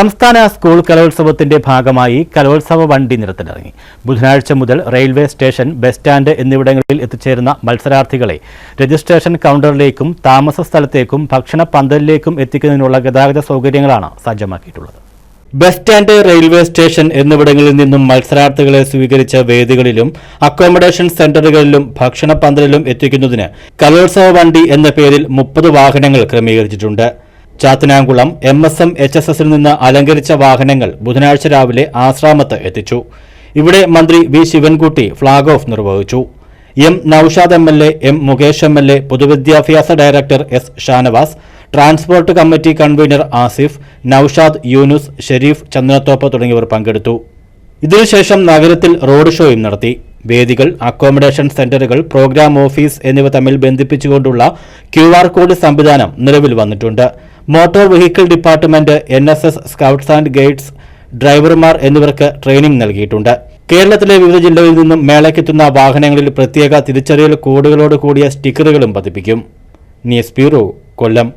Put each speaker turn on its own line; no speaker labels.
സംസ്ഥാന സ്കൂൾ കലോത്സവത്തിന്റെ ഭാഗമായി കലോത്സവ വണ്ടി നിരത്തിലിറങ്ങി ബുധനാഴ്ച മുതൽ റെയിൽവേ സ്റ്റേഷൻ ബസ് സ്റ്റാൻഡ് എന്നിവിടങ്ങളിൽ എത്തിച്ചേരുന്ന മത്സരാർത്ഥികളെ രജിസ്ട്രേഷൻ കൗണ്ടറിലേക്കും താമസ സ്ഥലത്തേക്കും ഭക്ഷണ പന്തലിലേക്കും എത്തിക്കുന്നതിനുള്ള ഗതാഗത സൗകര്യങ്ങളാണ് സജ്ജമാക്കിയിട്ടുള്ളത്. ബസ് സ്റ്റാൻഡ് റെയിൽവേ സ്റ്റേഷൻ എന്നിവിടങ്ങളിൽ നിന്നും മത്സരാർത്ഥികളെ സ്വീകരിച്ച വേദികളിലും അക്കോമഡേഷൻ സെന്ററുകളിലും ഭക്ഷണ പന്തലിലും എത്തിക്കുന്നതിന് കലോത്സവ വണ്ടി എന്ന പേരിൽ മുപ്പത് വാഹനങ്ങൾ ക്രമീകരിച്ചിട്ടുണ്ട്. Chathanamkulam M S M H S എസിൽ നിന്ന് അലങ്കരിച്ച വാഹനങ്ങൾ ബുധനാഴ്ച രാവിലെ ആശ്രാമത്ത് എത്തിച്ചു. ഇവിടെ മന്ത്രി വി ശിവൻകുട്ടി ഫ്ളാഗ് ഓഫ് നിർവഹിച്ചു. M Noushad M L A M Mukesh M L A പൊതുവിദ്യാഭ്യാസ director S Shanavas transport committee convener Asif Noushad Yunus Sharif Chandrathoppu തുടങ്ങിയവർ പങ്കെടുത്തു. ഇതിനുശേഷം നഗരത്തിൽ റോഡ് ഷോയും നടത്തി. വേദികൾ അക്കോമഡേഷൻ സെന്ററുകൾ പ്രോഗ്രാം ഓഫീസ് എന്നിവ തമ്മിൽ ബന്ധിപ്പിച്ചുകൊണ്ടുള്ള ക്യു കോഡ് സംവിധാനം നിലവിൽ വന്നിട്ടുണ്ട്. Motor vehicle department N S S scouts and guides ഡ്രൈവർമാർ എന്നിവർക്ക് ട്രെയിനിംഗ് നൽകിയിട്ടുണ്ട്. കേരളത്തിലെ വിവിധ ജില്ലകളിൽ നിന്നും മേളയ്ക്കെത്തുന്ന വാഹനങ്ങളിൽ പ്രത്യേക തിരിച്ചറിയൽ കോഡുകളോട് കൂടിയ സ്റ്റിക്കറുകളും പതിപ്പിക്കും. ന്യൂസ് ബ്യൂറോ കൊല്ലം.